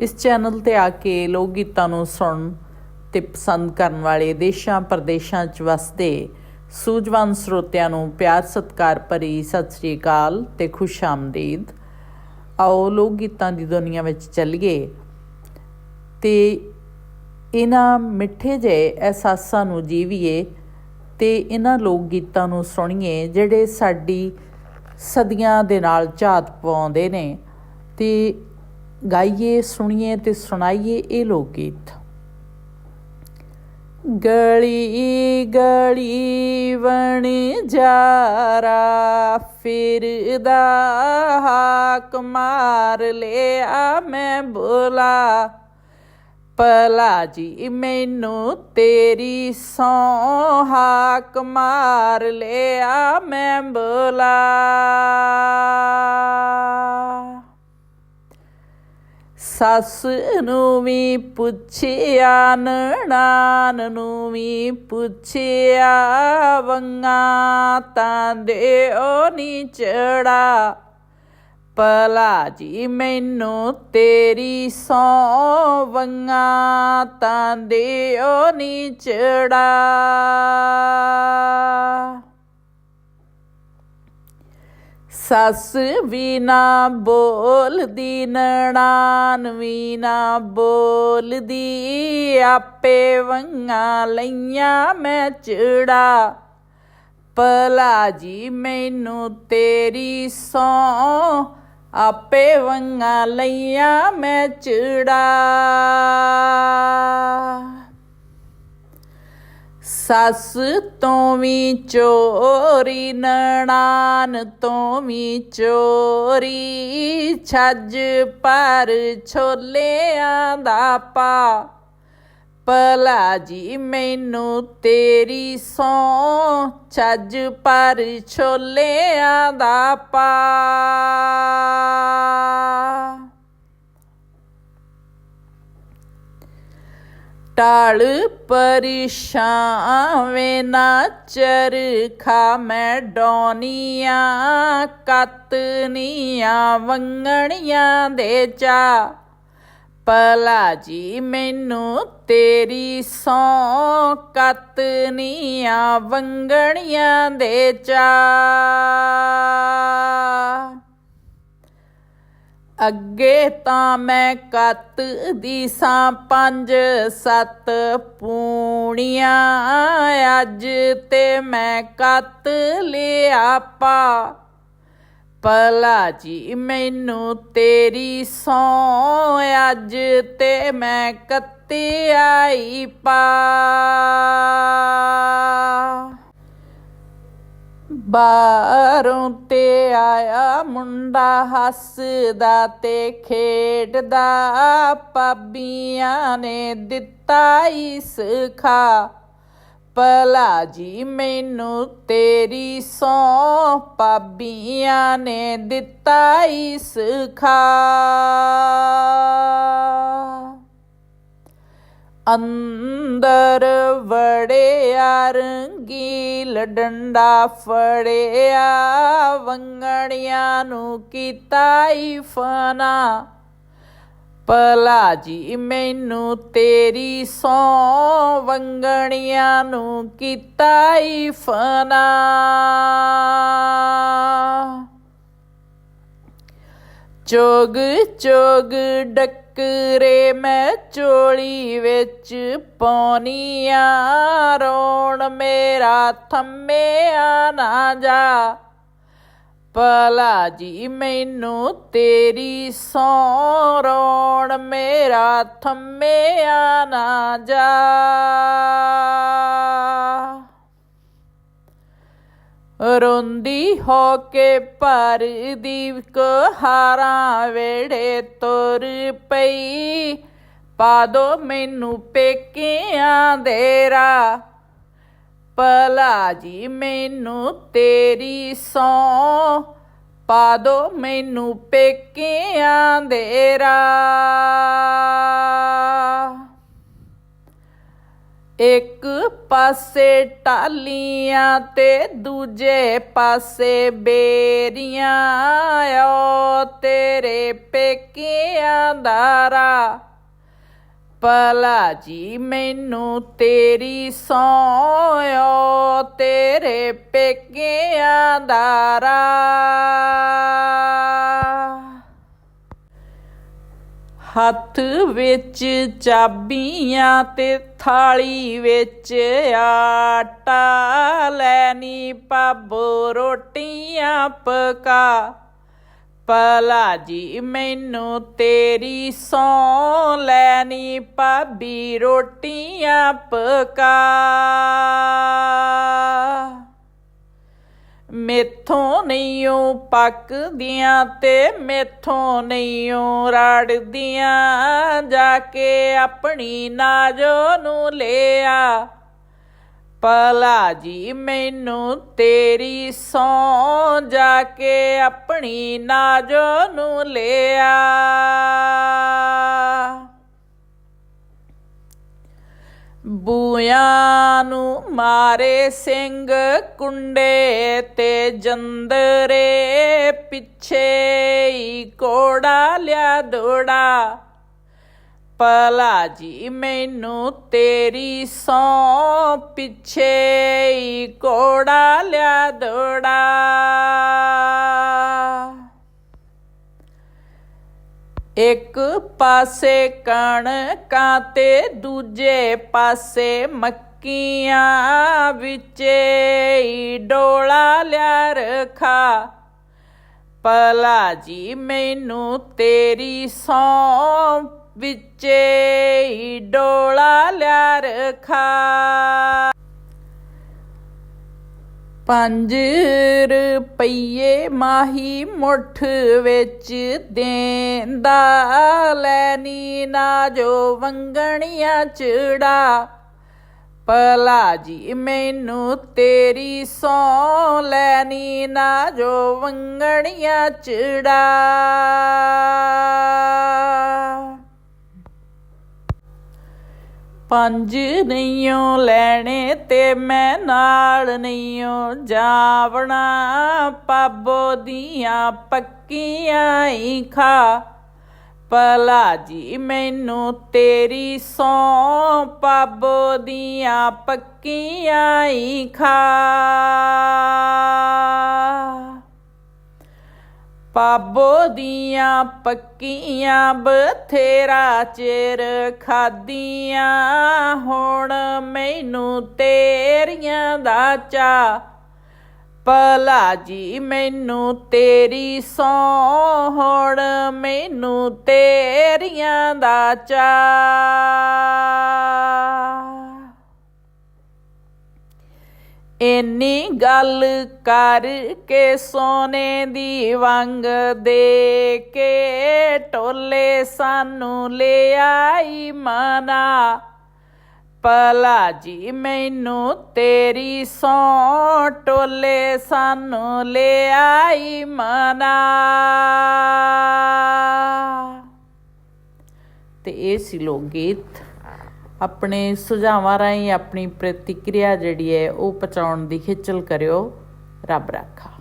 ਇਸ ਚੈਨਲ ਤੇ ਆ ਕੇ ਲੋਕ ਗੀਤਾਂ ਨੂੰ ਸੁਣਨ ਤੇ ਪਸੰਦ ਕਰਨ ਵਾਲੇ ਦੇਸ਼ਾਂ ਪ੍ਰਦੇਸ਼ਾਂ 'ਚ ਵਸਦੇ ਸੂਝਵਾਨ ਸਰੋਤਿਆਂ ਨੂੰ ਪਿਆਰ ਸਤਿਕਾਰ ਭਰੀ ਸਤਿ ਸ੍ਰੀ ਅਕਾਲ ਤੇ ਖੁਸ਼ ਆਮਦੀਦ। ਆਓ ਲੋਕ ਗੀਤਾਂ ਦੀ ਦੁਨੀਆ ਵਿੱਚ ਚੱਲੀਏ ਤੇ ਇਹਨਾਂ ਮਿੱਠੇ ਜਿਹੇ ਅਹਿਸਾਸਾਂ ਨੂੰ ਜੀਵੀਏ ਤੇ ਇਹਨਾਂ ਲੋਕ ਗੀਤਾਂ ਨੂੰ ਸੁਣੀਏ ਜਿਹੜੇ ਸਾਡੀ ਸਦੀਆਂ ਦੇ ਨਾਲ ਝਾਤ ਪਾਉਂਦੇ ਨੇ ਤੇ ਗਾਈਏ, ਸੁਣੀਏ ਤੇ ਸੁਣਾਈਏ ਇਹ ਲੋਕ ਗੀਤ ਗਲੀ ਗਲੀ ਵਣ ਜਾਰਾ ਫਿਰਦਾ ਹਾਕ ਮਾਰ ਲਿਆ ਮੈਂ ਬੋਲਾ। ਭਲਾ ਜੀ, ਮੈਨੂੰ ਤੇਰੀ ਸੌ ਹਾਕ ਮਾਰ ਲਿਆ ਮੈਂ ਬੋਲਾ। ਸੱਸ ਨੂੰ ਵੀ ਪੁੱਛਿਆ, ਨਣਾਨ ਨੂੰ ਵੀ ਪੁੱਛਿਆ, ਵੰਗਾ ਤਾਂ ਦਿਓ ਨੀ ਚੜਾ। ਭਲਾ ਜੀ, ਮੈਨੂੰ ਤੇਰੀ ਸੌ, ਵੰਗਾ ਤਾਂ ਦਿਓ ਨੀ ਚੜਾ। ਸੱਸ ਵੀ ਨਾ ਬੋਲਦੀ, ਨਣਾਨ ਵੀ ਨਾ ਬੋਲਦੀ। ਆਪੇ ਵੰਗਾ ਲਈਆਂ ਮੈਂ ਚਿੜਾ। ਭਲਾ ਜੀ, ਮੈਨੂੰ ਤੇਰੀ ਸੌ ਆਪੇ ਵੰਗਾ ਲਈਆਂ ਮੈਂ ਚਿੜਾ। ਸੱਸ ਤੋਂ ਵੀ ਚੋਰੀ, ਨਣਾਨ ਤੋਂ ਵੀ ਚੋਰੀ, ਛੱਜ ਪਰ ਛੋਲਿਆਂ ਦਾ ਪਾ। ਭਲਾ ਜੀ, ਮੈਨੂੰ ਤੇਰੀ ਸੌ ਛੱਜ ਪਰ ਛੋਲਿਆਂ ਦਾ ਪਾ। ਟਾਲ ਪਰਿਸ਼ਾਵੇਂ ਨਾ ਚਰਖਾ ਮੈਂ ਡੋਨੀਆਂ, ਕਤਨੀਆਂ ਵੰਗਣੀਆਂ ਦੇ ਚਾ। ਭਲਾ ਜੀ, ਮੈਨੂੰ ਤੇਰੀ ਸੌ, ਕਤਨੀਆਂ ਵੰਗਣੀਆਂ ਦੇ ਚਾ। ਅੱਗੇ ਤਾਂ ਮੈਂ ਕੱਤ ਦੀ ਸਾਂ ਪੰਜ ਸੱਤ ਪੂਣੀਆਂ, ਅੱਜ ਤੇ ਮੈਂ ਕੱਤ ਲਿਆ ਪਾ। ਭਲਾ ਜੀ, ਮੈਨੂੰ ਤੇਰੀ ਸੌ ਅੱਜ ਤੇ ਮੈਂ ਕੱਤੀ ਆਈ ਪਾ। ਬਾਹਰੋਂ ਤੇ ਆਇਆ ਮੁੰਡਾ ਹੱਸਦਾ ਤੇ ਖੇਡਦਾ ਪਾਬੀਆਂ ਨੇ ਦਿੱਤਾ ਇਸ ਖਾ ਭਲਾ ਜੀ, ਮੈਨੂੰ ਤੇਰੀ ਸੌ ਪਾਬੀਆਂ ਨੇ ਦਿੱਤਾ ਇਸ ਖਾ ਅੰਦਰ ਵੜਿਆ ਰੰਗੀਲ ਡੰਡਾ ਫੜਿਆ, ਵੰਗਣੀਆਂ ਨੂੰ ਕੀਤਾ ਈ ਫਨਾ। ਭਲਾ ਜੀ, ਮੈਨੂੰ ਤੇਰੀ ਸੌ ਵੰਗਣੀਆਂ ਨੂੰ ਕੀਤਾ ਈ ਫਨਾ। ਚੋਗ ਚੋਗ ਡੱਕਰੇ ਮੈਂ ਚੋਲੀ ਵਿੱਚ ਪੌਨੀਆਂ ਰੋਣ ਮੇਰਾ ਥੰਮਿਆ ਨਾ ਜਾ। ਭਲਾ ਜੀ, ਮੈਨੂੰ ਤੇਰੀ ਸੌ ਰੋਣ ਮੇਰਾ ਥੰਮਿਆ ਨਾ ਜਾ। ਰੋਂਦੀ ਹੋ ਕੇ ਪਰ ਦੀ ਕਹਾਰਾਂ ਵੇੜੇ ਤੁਰ ਪਈ। ਪਾ ਦੋ ਮੈਨੂੰ ਪੇਕਿਆਂ ਦੇ ਰਾ ਭਲਾ ਜੀ, ਮੈਨੂੰ ਤੇਰੀ ਸੌ ਪਾ ਦੋ ਮੈਨੂੰ ਪੇਕਿਆਂ ਦੇ ਰਾ ਇੱਕ ਪਾਸੇ ਟਾਲੀਆਂ ਤੇ ਦੂਜੇ ਪਾਸੇ ਬੇਰੀਆਂ ਓ ਤੇਰੇ ਪੇਕਿਆਂ ਦਾਰਾ ਭਲਾ ਜੀ, ਮੈਨੂੰ ਤੇਰੀ ਸੌ ਤੇਰੇ ਪੇਕਿਆਂ ਦਾਰਾ ਹੱਥ ਵਿੱਚ ਚਾਬੀਆਂ ਤੇ ਥਾਲੀ ਵਿੱਚ ਆਟਾ। ਲੈਣੀ ਪਾਬੋ ਰੋਟੀਆਂ ਪਕਾ। ਭਲਾ ਜੀ, ਮੈਨੂੰ ਤੇਰੀ ਸੌ। ਲੈਣੀ ਭਾਬੀ, ਰੋਟੀਆਂ ਪਕਾ। ਮੇਥੋਂ ਨਹੀਂਓ ਪੱਕਦੀਆਂ ਤੇ ਮੇਥੋਂ ਨਹੀਂਓ ਰੜਦੀਆਂ। ਜਾ ਕੇ ਆਪਣੀ ਨਾਜੋ ਨੂੰ ਲਿਆ। ਭਲਾ ਜੀ, ਮੈਨੂੰ ਤੇਰੀ ਸੌਂ। ਜਾ ਕੇ ਆਪਣੀ ਨਾਜੋ ਨੂੰ ਲਿਆ। ਬੂਆਂ ਨੂੰ ਮਾਰੇ ਸਿੰਘ ਕੁੰਡੇ ਤੇ ਜੰਦਰੇ ਪਿੱਛੇ ਹੀ ਕੋੜਾ ਲਿਆ ਦੋੜਾ। ਭਲਾ ਜੀ, ਮੈਨੂੰ ਤੇਰੀ ਸੌਂ ਪਿੱਛੇ ਹੀ ਕੋੜਾ ਲਿਆ ਦੋੜਾ। ਇੱਕ ਪਾਸੇ ਕਣਕਾਂ ਤੇ ਦੂਜੇ ਪਾਸੇ ਮੱਕੀਆਂ ਵਿੱਚੇ ਹੀ ਡੋਲਾ ਲਿਆ ਰਖਾ। ਭਲਾ ਜੀ, ਮੈਨੂੰ ਤੇਰੀ ਸੌਂ ਵਿੱਚੇ ਹੀ ਡੋਲਾ ਲਿਆ ਰਖਾ। ਪੰਜ ਰੁਪਈਏ ਮਾਹੀ ਮੁੱਠ ਵਿੱਚ ਦੇਂਦਾ ਲੈਣੀ ਨਾ ਜੋ ਵੰਗਣੀਆਂ ਚੜਾ। ਭਲਾ ਜੀ, ਮੈਨੂੰ ਤੇਰੀ ਸੌ ਲੈਣੀ ਨਾ ਜੋ ਵੰਗਣੀਆਂ ਚੜਾ। ਪੰਜ ਨਹੀਂਓ ਲੈਣੇ ਤੇ ਮੈਂ ਨਾਲ ਨਹੀਂਓ ਜਾਵਣਾ। ਪਾਬੋ ਦੀਆਂ ਪੱਕੀਆਂ ਹੀ ਖਾ ਭਲਾ ਜੀ, ਮੈਨੂੰ ਤੇਰੀ ਸੌਂ। ਪਾਬੋ ਦੀਆਂ ਪੱਕੀਆਂ ਹੀ ਖਾ ਪਾਬੋ ਦੀਆਂ ਪੱਕੀਆਂ, ਬਥੇਰਾ ਚਿਰ ਖਾਦੀਆਂ ਹੁਣ ਮੈਨੂੰ ਤੇਰੀਆਂ ਦਾ ਚਾ ਭਲਾ ਜੀ, ਮੈਨੂੰ ਤੇਰੀ ਸੌ। ਹੁਣ ਮੈਨੂੰ ਤੇਰੀਆਂ ਦਾ ਚਾ ਇੰਨੀ ਗੱਲ ਕਰਕੇ ਸੋਨੇ ਦੀ ਵੰਗ ਦੇ ਕੇ ਟੋਲੇ ਸਾਨੂੰ ਲੈ ਆਈ ਮਨਾ। ਭਲਾ ਜੀ, ਮੈਨੂੰ ਤੇਰੀ ਸੌ ਟੋਲੇ ਸਾਨੂੰ ਲੈ ਆਈ ਮਨਾ। ਤੇ ਇਹ ਸੀ ਲੋਕ ਗੀਤ। ਆਪਣੇ ਸੁਝਾਵਾਂ ਰਾਹੀਂ ਆਪਣੀ ਪ੍ਰਤੀਕਿਰਿਆ ਜਿਹੜੀ ਹੈ ਉਹ ਪਹੁੰਚਾਉਣ ਦੀ ਖੇਚਲ ਕਰਿਓ। ਰੱਬ ਰਾਖਾ।